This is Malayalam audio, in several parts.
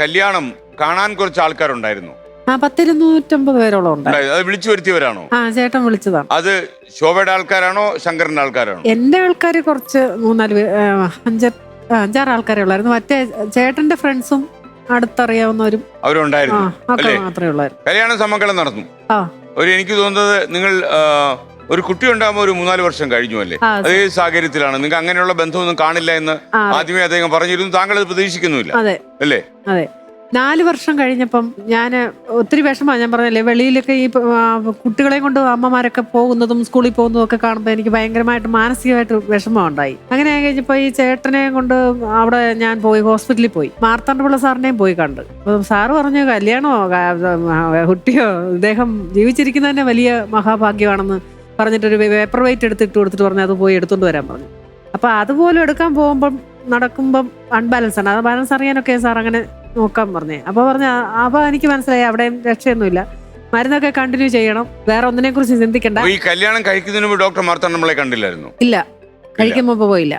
കല്യാണം കാണാൻ കുറച്ച് ആൾക്കാരുണ്ടായിരുന്നു. ആ പത്തിരുന്നൂറ്റമ്പത് പേരോളം ഉണ്ട്. അത് വിളിച്ചു വരുത്തിയവരാണോ? ആ ചേട്ടൻ വിളിച്ചതാണ് അത് ശോഭയുടെ ആൾക്കാരാണോ ശങ്കറിന്റെ ആൾക്കാരാണോ? എന്റെ ആൾക്കാർ കുറച്ച് മൂന്നാൽ പേ- ആ, അഞ്ച ആ, അഞ്ചാറ് ആൾക്കാരെ ഉള്ളായിരുന്നു. മറ്റേ ചേട്ടന്റെ ഫ്രണ്ട്സും അടുത്തറിയാവുന്നവരും ആ അവരുണ്ടായിരുന്നു ഒക്കെ അല്ലേ? മാത്രമേ ഉള്ളായിരുന്നു. കല്യാണം നടന്നു. ആ. ഒരു എനിക്ക് തോന്നുന്നത് നിങ്ങൾ ആ, ഒരു കുട്ടി ഉണ്ടാകുമ്പോൾ ഒരു മൂന്നാൽ വർഷം കഴിഞ്ഞു അല്ലേ? അതേ സാഹചര്യത്തിലാണ്. നിങ്ങൾക്ക് അങ്ങനെയുള്ള ബന്ധമൊന്നും കാണില്ല എന്ന് ആദ്യമേ അദ്ദേഹം പറഞ്ഞിരുന്നു. താങ്കൾ അത് പ്രതീക്ഷിക്കുന്നുമില്ല. അതെ. അല്ലേ? അതെ. നാല് വർഷം കഴിഞ്ഞപ്പം ഞാൻ ഒത്തിരി വിഷമമാണ് ഞാൻ പറഞ്ഞല്ലേ വെളിയിലൊക്കെ ഈ കുട്ടികളെ കൊണ്ട് അമ്മമാരൊക്കെ പോകുന്നതും സ്കൂളിൽ പോകുന്നതും ഒക്കെ കാണുമ്പോൾ എനിക്ക് ഭയങ്കരമായിട്ട് മാനസികമായിട്ട് വിഷമം ഉണ്ടായി. അങ്ങനെ കഴിഞ്ഞപ്പോൾ ഈ ചേട്ടനെ കൊണ്ട് അവിടെ ഞാൻ പോയി ഹോസ്പിറ്റലിൽ പോയി. മാർത്താണ്ഡപിള്ള സാറിനെയും പോയി കണ്ട്. അപ്പം സാറ് പറഞ്ഞു കല്യാണമോ കുട്ടിയോ ഇദ്ദേഹം ജീവിച്ചിരിക്കുന്നതന്നെ വലിയ മഹാഭാഗ്യമാണെന്ന് പറഞ്ഞിട്ടൊരു പേപ്പർ വെയിറ്റ് എടുത്തിട്ട് കൊടുത്തിട്ട് പറഞ്ഞു അത് പോയി എടുത്തുകൊണ്ട് വരാൻ പറഞ്ഞു. അപ്പോൾ അതുപോലെ എടുക്കാൻ പോകുമ്പം നടക്കുമ്പം അൺബാലൻസ് ആണ്. അത് ബാലൻസ് അറിയാനൊക്കെ സാർ അങ്ങനെ നോക്കാൻ പറഞ്ഞേ. അപ്പൊ പറഞ്ഞ അപ്പൊ എനിക്ക് മനസ്സിലായി അവിടെ രക്ഷയൊന്നുമില്ല. മരുന്നൊക്കെ കണ്ടിന്യൂ ചെയ്യണം. വേറെ ഒന്നിനെ കുറിച്ച് ചിന്തിക്കണ്ട ഈ കല്യാണം കഴിക്കുന്നതിന് മുമ്പ് ഡോക്ടർ മാർത്താൻ നമ്മളെ കണ്ടില്ലായിരുന്നു? ഇല്ല. കഴിക്കുമ്പോ പോയില്ല.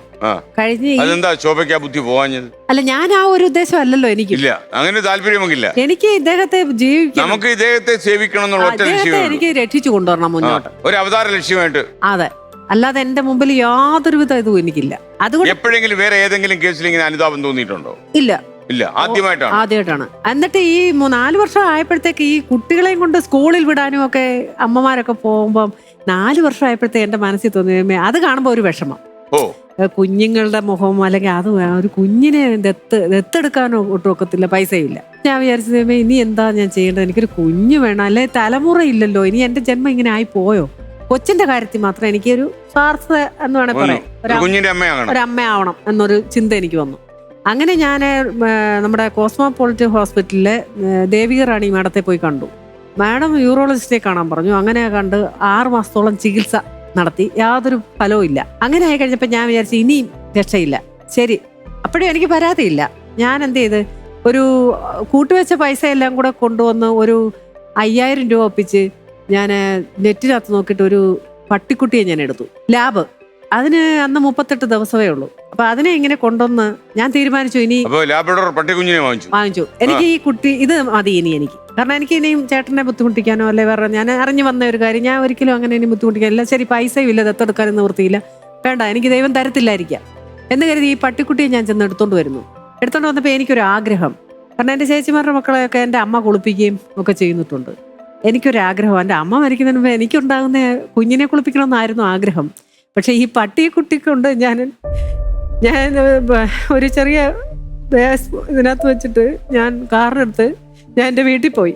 കഴിഞ്ഞ് അതെന്താ ശോഭയ്ക്ക് ആ ബുദ്ധി പോവാഞ്ഞത്? അല്ല ഞാൻ ആ ഒരു ഉദ്ദേശം അല്ലല്ലോ എനിക്ക്. ഇല്ല. അങ്ങനെ താല്പര്യമെങ്കില്ല എനിക്ക് ഇദ്ദേഹത്തെ ജീവിക്കണം. നമുക്ക് ഇദ്ദേഹത്തെ സേവിക്കണം എന്നുള്ള ഒറ്റ അദ്ദേഹത്തെ ലക്ഷ്യമേ. എനിക്ക് രക്ഷിച്ചു കൊണ്ടുവരണം ആ, മുന്നോട്ട് ഒരു അവതാര ലക്ഷ്യമായിട്ട്. അതെ. അല്ലാതെ എന്റെ മുമ്പിൽ യാതൊരുവിധ ഇതും എനിക്കില്ല. അതുകൊണ്ട് എപ്പോഴെങ്കിലും വേറെ ഏതെങ്കിലും കേസിൽ ഇങ്ങനെ അനുതാപം തോന്നിയിട്ടുണ്ടോ? ഇല്ല. ഇല്ല ആദ്യമായിട്ടാണ്. ആദ്യമായിട്ടാണ്. എന്നിട്ട് ഈ മൂ- നാല് വർഷം ആയപ്പോഴത്തേക്ക് ഈ കുട്ടികളെയും കൊണ്ട് സ്കൂളിൽ വിടാനും ഒക്കെ അമ്മമാരൊക്കെ പോകുമ്പം നാല് വർഷം ആയപ്പോഴത്തേക്ക് എന്റെ മനസ്സിൽ തോന്നി "ദൈവമേ, അത് കാണുമ്പോൾ ഒരു വിഷമം. ഓ. ഏ, കുഞ്ഞുങ്ങളുടെ മുഖം അല്ലെങ്കിൽ അത് വേ- ഒരു കുഞ്ഞിനെ ദത്ത് ദത്തെടുക്കാനോ ഒട്ടും ഒക്കത്തില്ല പൈസയില്ല. ഞാൻ വിചാരിച്ചു "ദൈവമേ, ഇനി എന്താ ഞാൻ ചെയ്യേണ്ടത്? എനിക്കൊരു കുഞ്ഞ് വേണം. അല്ലെ തലമുറ ഇല്ലല്ലോ ഇനി എന്റെ ജന്മം ഇങ്ങനെ ആയി പോയോ കൊച്ചിന്റെ കാര്യത്തിൽ മാത്രം എനിക്കൊരു സ്വാർത്ഥത എന്ന് വേണമെങ്കിൽ പറയാം. ഒരു കുഞ്ഞിന്റെ ഒരമ്മയാവണം എന്നൊരു ചിന്ത എനിക്ക് വന്നു. അങ്ങനെ ഞാൻ നമ്മുടെ കോസ്മോപോളിറ്റൻ ഹോസ്പിറ്റലിലെ ദേവിക റാണി മാഡത്തെ പോയി കണ്ടു. മാഡം യൂറോളജിസ്റ്റിനെ കാണാൻ പറഞ്ഞു. അങ്ങനെ കണ്ട് ആറ് മാസത്തോളം ചികിത്സ നടത്തി. യാതൊരു ഫലവും ഇല്ല. അങ്ങനെ ആയി കഴിഞ്ഞപ്പോൾ ഞാൻ വിചാരിച്ചു ഇനിയും രക്ഷയില്ല. ശരി. അപ്പോഴും എനിക്ക് പരാതിയില്ല ഞാൻ എന്ത് ചെയ്ത്? ഒരു കൂട്ടുവെച്ച പൈസ എല്ലാം കൂടെ കൊണ്ടുവന്ന് ഒരു അയ്യായിരം രൂപ ഒപ്പിച്ച് ഞാൻ നെറ്റിനകത്ത് നോക്കിയിട്ട് ഒരു പട്ടിക്കുട്ടിയെ ഞാൻ എടുത്തു. ലാബ്. അതിന് അന്ന് മുപ്പത്തെട്ട് ദിവസമേ ഉള്ളൂ. അപ്പൊ അതിനെ ഇങ്ങനെ കൊണ്ടുവന്ന് ഞാൻ തീരുമാനിച്ചു ഇനി അപ്പൊ ലാബ്രഡോർ പട്ടിക്കുഞ്ഞിനെ വാങ്ങിച്ചു. വാങ്ങിച്ചു. എനിക്ക് ഈ കുട്ടി ഇത് മതി ഇനി എനിക്ക്. കാരണം എനിക്ക് ഇനിയും ചേട്ടനെ ബുദ്ധിമുട്ടിക്കാനോ അല്ലെ വേറെ ഞാൻ അറിഞ്ഞു വന്ന ഒരു കാര്യം ഞാൻ ഒരിക്കലും അങ്ങനെ ഇനി ബുദ്ധിമുട്ടിക്കാനില്ല. ശരി പൈസയും ഇല്ല ദത്തെടുക്കാനും നിവൃത്തിയില്ല. വേണ്ട എനിക്ക് ദൈവം തരത്തില്ലായിരിക്കാം. എന്ന് കരുതി ഈ പട്ടിക്കുട്ടിയെ ഞാൻ ചെന്ന് എടുത്തോണ്ട് വരുന്നു. എടുത്തോണ്ട് വന്നപ്പോൾ എനിക്കൊരു ആഗ്രഹം. കാരണം എന്റെ ചേച്ചിമാരുടെ മക്കളെയൊക്കെ എന്റെ അമ്മ കുളിപ്പിക്കുകയും ഒക്കെ ചെയ്യുന്നിട്ടുണ്ട് എനിക്കൊരു ആഗ്രഹം. എന്റെ അമ്മ മരിക്കുന്നതിന് മുമ്പ് എനിക്കുണ്ടാകുന്ന കുഞ്ഞിനെ കുളിപ്പിക്കണമെന്നായിരുന്നു ആഗ്രഹം. പക്ഷേ ഈ പട്ടിയെ കുട്ടിക്കൊണ്ട് ഞാൻ ഞാൻ ഒരു ചെറിയ ഇതിനകത്ത് വെച്ചിട്ട് ഞാൻ കാറിനെടുത്ത് ഞാൻ എന്റെ വീട്ടിൽ പോയി.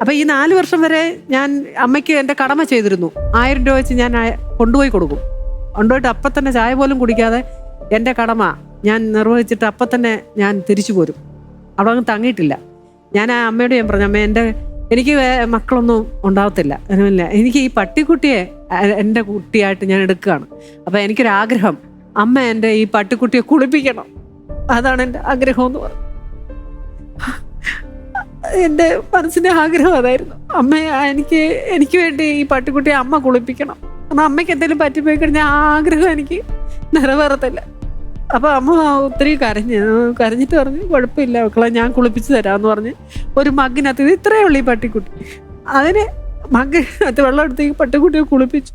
അപ്പം ഈ നാല് വർഷം വരെ ഞാൻ അമ്മയ്ക്ക് എന്റെ കടമ ചെയ്തിരുന്നു. ആയിരം രൂപ വെച്ച് ഞാൻ കൊണ്ടുപോയി കൊടുക്കും. കൊണ്ടുപോയിട്ട് അപ്പം തന്നെ ചായ പോലും കുടിക്കാതെ എന്റെ കടമ ഞാൻ നിർവഹിച്ചിട്ട് അപ്പം തന്നെ ഞാൻ തിരിച്ചു പോരും. അവിടെ അങ്ങ് തങ്ങിയിട്ടില്ല. ഞാൻ ആ അമ്മയോട് ഞാൻ പറഞ്ഞു അമ്മ എന്റെ എനിക്ക് മക്കളൊന്നും ഉണ്ടാവത്തില്ല. അങ്ങനെയല്ല. എനിക്ക് ഈ പട്ടിക്കുട്ടിയെ എന്റെ കുട്ടിയായിട്ട് ഞാൻ എടുക്കുകയാണ്. അപ്പം എനിക്കൊരാഗ്രഹം അമ്മ എന്റെ ഈ പട്ടിക്കുട്ടിയെ കുളിപ്പിക്കണം. അതാണ് എന്റെ ആഗ്രഹം എന്ന് പറഞ്ഞു എന്റെ മനസ്സിന്റെ ആഗ്രഹം അതായിരുന്നു. അമ്മ എനിക്ക് എനിക്ക് വേണ്ടി ഈ പട്ടിക്കുട്ടിയെ അമ്മ കുളിപ്പിക്കണം. കാരണം അമ്മയ്ക്ക് എന്തെങ്കിലും പറ്റിപ്പോയി കഴിഞ്ഞാൽ ആ ആഗ്രഹം എനിക്ക് നിറവേറത്തില്ല. അപ്പൊ അമ്മ ഒത്തിരി കരഞ്ഞു കരഞ്ഞിട്ട് പറഞ്ഞു കുഴപ്പമില്ല മക്കളെ ഞാൻ കുളിപ്പിച്ചു തരാന്ന് പറഞ്ഞ് ഒരു മഗ്ഗിനകത്ത് ഇത് ഇത്രയേ ഉള്ളൂ ഈ പട്ടിക്കുട്ടി. അതിന് മഗ്ഗിനകത്ത് വെള്ളം എടുത്തേക്ക് പട്ടിക്കുട്ടി പട്ടിക്കുട്ടിയെ കുളിപ്പിച്ചു.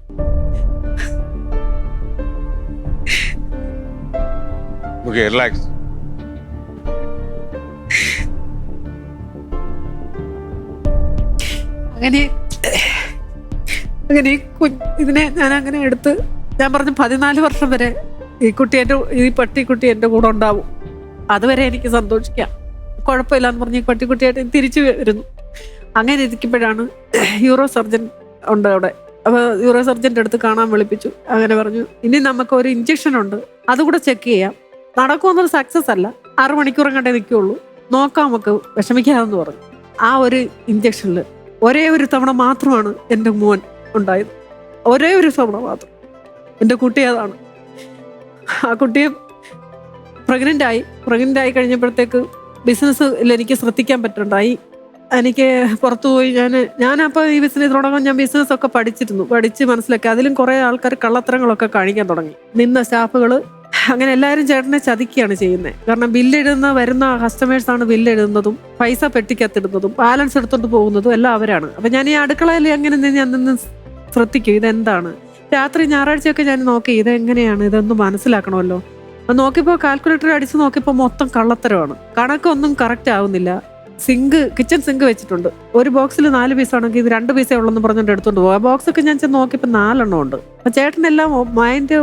അങ്ങനെ അങ്ങനെ ഇതിനെ ഞാൻ അങ്ങനെ എടുത്ത് ഞാൻ പറഞ്ഞു പതിനാല് വർഷം വരെ ഈ കുട്ടി എന്റെ ഈ പട്ടിക്കുട്ടി എന്റെ കൂടെ ഉണ്ടാവും. അതുവരെ എനിക്ക് സന്തോഷിക്കാം. കുഴപ്പമില്ല എന്ന് പറഞ്ഞ് പട്ടിക്കുട്ടിയായിട്ട് തിരിച്ചു വരുന്നു. അങ്ങനെ ഇരിക്കുമ്പോഴാണ് യൂറോ സർജൻ ഉണ്ട് അവിടെ. അപ്പോൾ യൂറോ സർജന്റെ അടുത്ത് കാണാൻ വിളിപ്പിച്ചു. അങ്ങനെ പറഞ്ഞു ഇനി നമുക്ക് ഒരു ഇഞ്ചക്ഷൻ ഉണ്ട്. അതുകൂടെ ചെക്ക് ചെയ്യാം. നടക്കുമെന്നൊരു സക്സസ് അല്ല. ആറു മണിക്കൂറും കണ്ടേ നിൽക്കുകയുള്ളൂ നോക്കാം നമുക്ക് വിഷമിക്കാമെന്ന് പറഞ്ഞു. ആ ഒരു ഇഞ്ചക്ഷനിൽ ഒരേ ഒരു തവണ മാത്രമാണ് എന്റെ മോൻ ഉണ്ടായത്. ഒരേ ഒരു തവണ മാത്രം. എന്റെ കുട്ടി അതാണ്. ആ കുട്ടിയെ പ്രഗ്നന്റ് ആയി. പ്രഗ്നന്റ് ആയി കഴിഞ്ഞപ്പോഴത്തേക്ക് ബിസിനസ്സിൽ എനിക്ക് ശ്രദ്ധിക്കാൻ പറ്റുണ്ടായി. എനിക്ക് പുറത്തു പോയി ഞാൻ ഞാനപ്പോൾ ഈ ബിസിനസ് തുടങ്ങാൻ ഞാൻ ബിസിനസ് ഒക്കെ പഠിച്ചിരുന്നു. പഠിച്ച് മനസ്സിലാക്കി. അതിലും കുറേ ആൾക്കാർ കള്ളത്തരങ്ങളൊക്കെ കാണിക്കാൻ തുടങ്ങി. നിന്ന സ്റ്റാഫുകൾ അങ്ങനെ എല്ലാവരും ചേട്ടനെ ചതിക്കുകയാണ് ചെയ്യുന്നത് കാരണം ബില്ലെഴുതുന്ന വരുന്ന കസ്റ്റമേഴ്സാണ് ബില്ലെഴുതുന്നതും പൈസ പെട്ടിക്കത്തിടുന്നതും ബാലൻസ് എടുത്തോണ്ട് പോകുന്നതും എല്ലാം അവരാണ്. അപ്പം ഞാൻ ഈ അടുക്കളയിൽ അങ്ങനെ ഞാൻ നിന്ന് ശ്രദ്ധിക്കും ഇതെന്താണ്? രാത്രി ഞായറാഴ്ചയൊക്കെ ഞാൻ നോക്കി ഇതെങ്ങനെയാണ്? ഇതൊന്നും മനസ്സിലാക്കണമല്ലോ. നോക്കിയപ്പോൾ കാൽക്കുലേറ്റർ അടിച്ച് നോക്കിയപ്പോൾ മൊത്തം കള്ളത്തരമാണ്. കണക്കൊന്നും കറക്റ്റ് ആവുന്നില്ല. സിങ്ക് കിച്ചൺ സിങ്ക് വെച്ചിട്ടുണ്ട്. ഒരു ബോക്സിൽ നാല് പീസ് ആണെങ്കിൽ ഇത് രണ്ട് പീസേ ഉള്ളെന്ന് പറഞ്ഞുകൊണ്ട് എടുത്തോണ്ട് പോകും ആ ബോക്സ് ഒക്കെ ഞാൻ ചെന്ന് നോക്കിയപ്പോൾ നാലെണ്ണം ഉണ്ട്. അപ്പം ചേട്ടനെല്ലാം മൈൻഡ്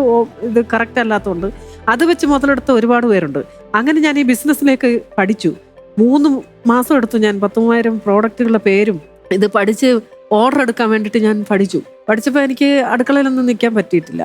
ഇത് കറക്റ്റ് അല്ലാത്തതുകൊണ്ട് അത് വെച്ച് മുതലെടുത്ത ഒരുപാട് പേരുണ്ട്. അങ്ങനെ ഞാൻ ഈ ബിസിനസ്സിലേക്ക് പഠിച്ചു. മൂന്ന് മാസം എടുത്തു ഞാൻ. പത്ത് മൂവായിരം പ്രോഡക്റ്റുകളുടെ പേരും ഇത് പഠിച്ച് ഓർഡർ എടുക്കാൻ വേണ്ടിയിട്ട് ഞാൻ പഠിച്ചു. പഠിച്ചപ്പോൾ എനിക്ക് അടുക്കളയിലൊന്നും നിൽക്കാൻ പറ്റിയിട്ടില്ല.